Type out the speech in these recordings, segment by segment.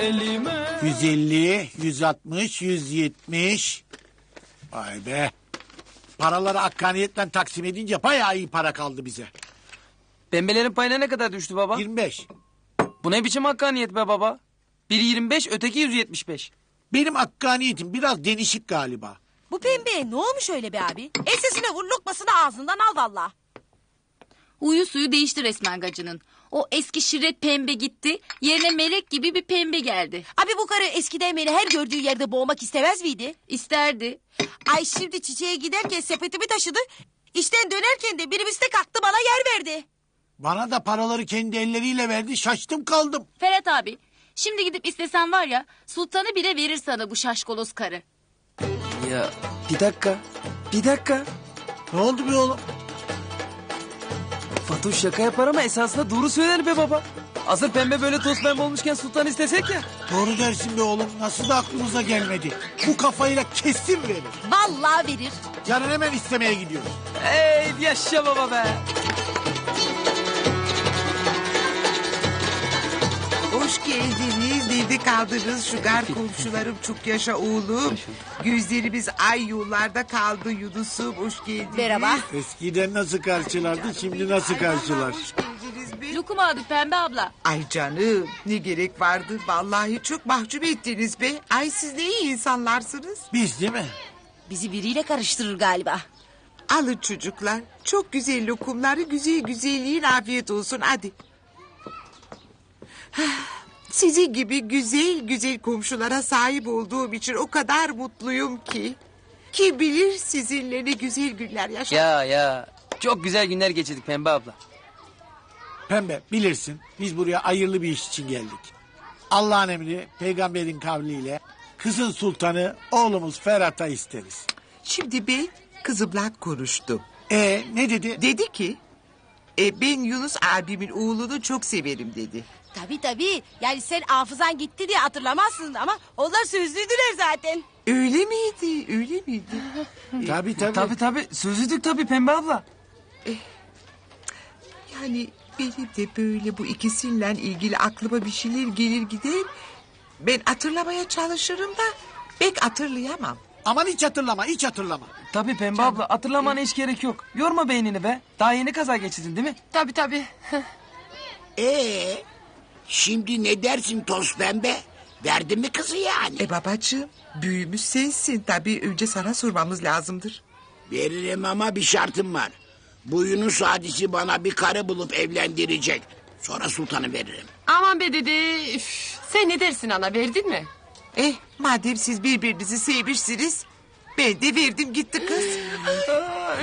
elime. 150, 160, 170. Vay be. Paraları hakkaniyetle taksim edince bayağı iyi para kaldı bize. Pembelerin payına ne kadar düştü baba? 25. Bu ne biçim hakkaniyet be baba? Biri 25 öteki 175. Benim hakkaniyetim biraz denişik galiba. Bu pembeye ne olmuş öyle be abi? Ensesine vur lokmasını ağzından al valla. Huyu suyu değişti resmen gacının. O eski şirret pembe gitti. Yerine melek gibi bir pembe geldi. Abi bu karı eskiden beni her gördüğü yerde boğmak istemez miydi? İsterdi. Ay şimdi çiçeğe giderken sepetimi taşıdı. İşten dönerken de minibüste kalktı bana yer verdi. Bana da paraları kendi elleriyle verdi şaştım kaldım. Ferhat abi. Şimdi gidip istesen var ya sultanı bile verir sana bu şaşkolos karı. Ya bir dakika. Bir dakika. Ne oldu be oğlum? Fatoş şaka yapar ama esasında doğru söyler be baba. Hazır pembe böyle toz pembe olmuşken sultan istesek ya. Doğru dersin be oğlum. Nasıl da aklımıza gelmedi. Bu kafayla kesin verir. Vallahi verir. Yarın hemen istemeye gidiyoruz. Ey yaşa baba be. Hoş geldiniz. Nerede kaldınız şu gar komşularım çok yaşa oğlum. Gözlerimiz ay yollarda kaldı Yunus'um hoş geldiniz. Merhaba. Eskiden nasıl karşılardı şimdi nasıl karşılar? Hoş geldiniz be. Lokum abi pembe abla. Ay canım ne gerek vardı vallahi çok mahcup ettiniz be. Ay siz ne iyi insanlarsınız. Biz değil mi? Bizi biriyle karıştırır galiba. Alın çocuklar çok güzel lokumları güzel güzelliğin afiyet olsun hadi. Sizin gibi güzel güzel komşulara sahip olduğum için o kadar mutluyum ki. Kim bilir sizinle ne güzel günler yaşadım. Ya ya. Çok güzel günler geçirdik pembe abla. Pembe bilirsin biz buraya hayırlı bir iş için geldik. Allah'ın emri peygamberin kavliyle kızın sultanı oğlumuz Ferhat'a isteriz. Şimdi ben kızımla konuştum. E ne dedi? Dedi ki... E, ben Yunus abimin oğlunu çok severim dedi. Tabii tabii. Yani sen hafızan gitti diye hatırlamazsın ama onlar sözlüydüler zaten. Öyle miydi? Öyle miydi? Tabii tabii. Tabii tabii sözlüdük tabii pembe abla. Yani benim de böyle bu ikisiyle ilgili aklıma bir şeyler gelir gider. Ben hatırlamaya çalışırım da pek hatırlayamam. Aman hiç hatırlama hiç hatırlama. Tabii pembe abla hatırlamana hiç gerek yok. Yorma beynini be. Daha yeni kaza geçirdin değil mi? Tabii tabii. Ee, şimdi ne dersin toz pembe? Verdin mi kızı yani? E babacığım büyümüş sensin. Tabii önce sana sormamız lazımdır. Veririm ama bir şartım var. Bu Yunus hadisi bana bir karı bulup evlendirecek. Sonra sultanı veririm. Aman be dedi. Üf, sen ne dersin ana verdin mi? Eh madem siz birbirinizi sevmişsiniz... ...ben de verdim gitti kız.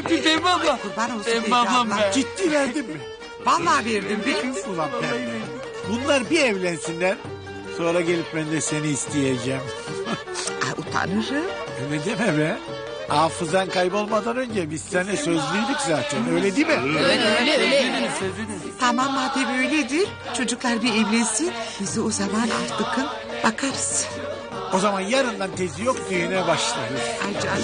Bir pembe abla. Kurban olsun be. Ciddi verdin mi? Vallahi verdim be. Ulan pembe. Bunlar bir evlensinler. Sonra gelip ben de seni isteyeceğim. Ay, utanırım. Öyle deme be. Hafızan kaybolmadan önce biz seninle sözlüydük zaten. Öyle değil mi? Tamam madem öyledir. Çocuklar bir evlensin. Bizi o zaman artıkın bakarız. O zaman yarından tezi yok düğüne başlarız. Ay canım.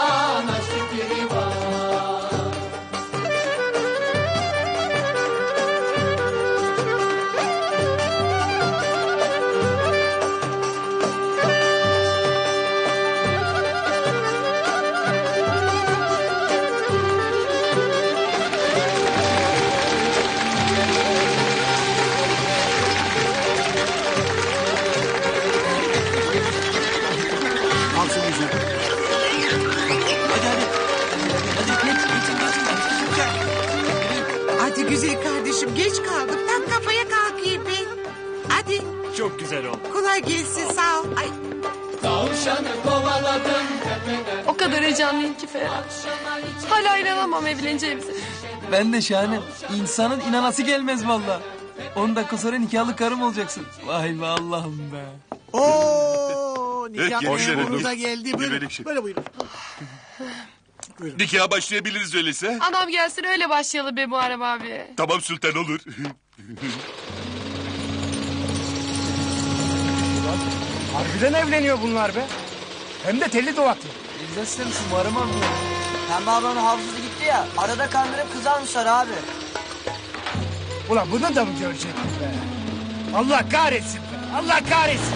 Çok güzel oldu. kolay gelsin sağ ol. Ay, O kadar heyecanlıyım ki Ferhat. Hala inanamam evleneceğimize. Ben de şahanem. İnsanın inanası gelmez valla. 10 dakika sonra nikahlı karım olacaksın. Vay be Allah'ım be. Oo nikah hoş memuru geldin. da geldi. Buyurun. Gebelik. Böyle buyurun. Nikaha başlayabiliriz öyleyse. Anam gelsin öyle başlayalım be Muharrem abi. Tamam sultan olur. Harbiden evleniyor bunlar be. Hem de telli duvaklı. Güzel istemişsin Muharrem abi. Pembe ablanın hafızası gitti ya. Arada kandırıp kız almışlar abi. Ulan bunu da mı görecektim be? Allah kahretsin be. Allah kahretsin.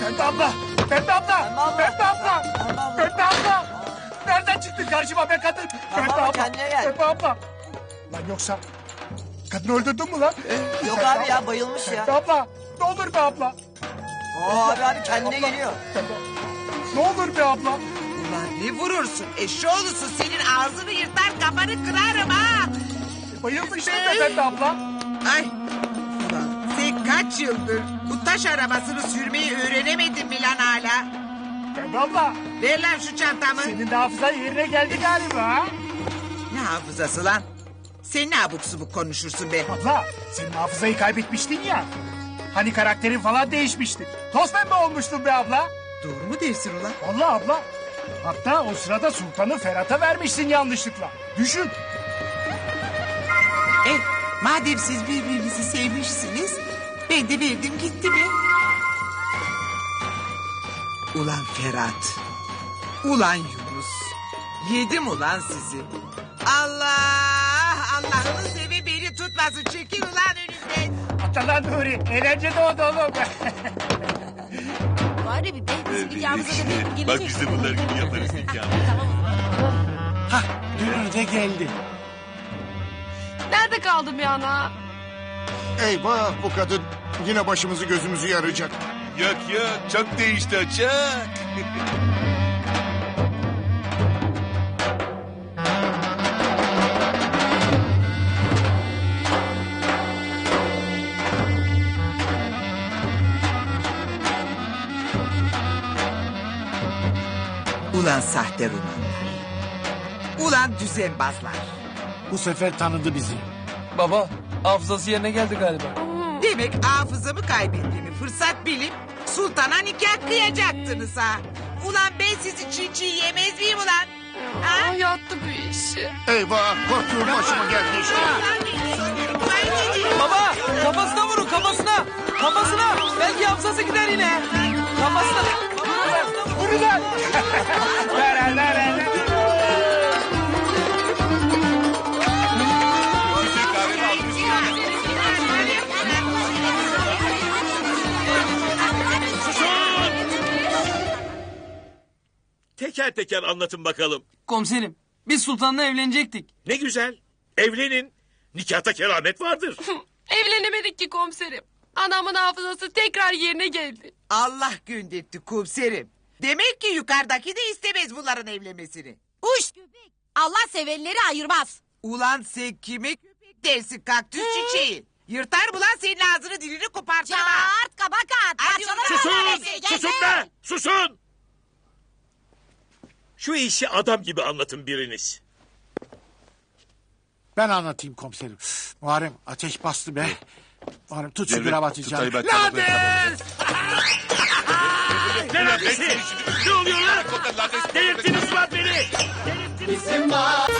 Pembe abla. Pembe abla. Pembe abla. Abla. Çıktın karşıma be kadın? Pembe abla, abla. kendine gel. Pembe abla. Lan yoksa kadını öldürdün mü lan? Yok abi ya bayılmış ya. Pembe abla. Ne olur be abla. Oo abi abi kendine geliyor. Ne olur be abla. Ulan ne vurursun eşoğlusu senin ağzını yırtar kafanı kırarım ha. Bayıldı işte be Pembe abla. Ay. Ulan sen kaç yıldır bu taş arabasını sürmeyi öğrenemedin mi lan hala? Abla. Ver lan şu çantamı. Senin de hafızan yerine geldi galiba. Ne hafızası lan? Sen ne abuk subuk konuşursun be? Abla senin hafızayı kaybetmiştin ya. Hani karakterin falan değişmişti. Toz pembe olmuştun be abla. Doğru mu dersin ulan? Vallahi abla. Hatta o sırada sultanı Ferhat'a vermişsin yanlışlıkla. Düşün. E, madem siz birbirinizi sevmişsiniz, ben de verdim gitti mi? Ulan Ferhat, ulan Yunus, yedim ulan sizi. Allah, Allah'ını sevi beni tutmasın, çekil ulan önümden. Atalan Nuri. Eğlence doğdu oğlum. Bari bir be bizim nikahımıza da bir Bak gelecek. biz de bunlar gibi yaparız nikahı. Hah dünür de geldi. Nerede kaldın be ana? Eyvah bu kadın yine başımızı gözümüzü yarayacak. Yok yok çok değişti o çok. Ulan sahte romanlar. Ulan düzenbazlar. Bu sefer tanıdı bizi. Baba hafızası yerine geldi galiba. Demek hafızamı kaybettiğimi fırsat bilip sultana nikah kıyacaktınız ha. Ulan ben sizi çiğ çiğ yemez miyim ulan? Ha? Ah yattı bu işi. Eyvah korktuğum başıma geldi işte. Baba kafasına vurun kafasına. Kafasına. Belki hafızası gider yine. Kafasına. Vurun lan. Ver, ver, ver, Teker teker anlatın bakalım. Komiserim biz sultanla evlenecektik. Ne güzel. Evlenin. Nikahta keramet vardır. Evlenemedik ki komiserim. Anamın hafızası tekrar yerine geldi. Allah göndertti komiserim. Demek ki yukarıdaki de istemez bunların evlenmesini. Uş! Allah sevenleri ayırmaz. Ulan sen kime köpek dersin kaktüs çiçeği? Yırtar mı lan senin ağzını dilini kopartırım ha. Çağırt kabakat. Susun! Susun be! Susun! Şu işi adam gibi anlatın biriniz. Ben anlatayım komiserim. Muharrem ateş bastı be. Muharrem tut şu Devlet, kravatı canım. ben, Lanet! Ne neredeyse? Ne oluyor lan? Delirttiniz lan beni! Bizim var.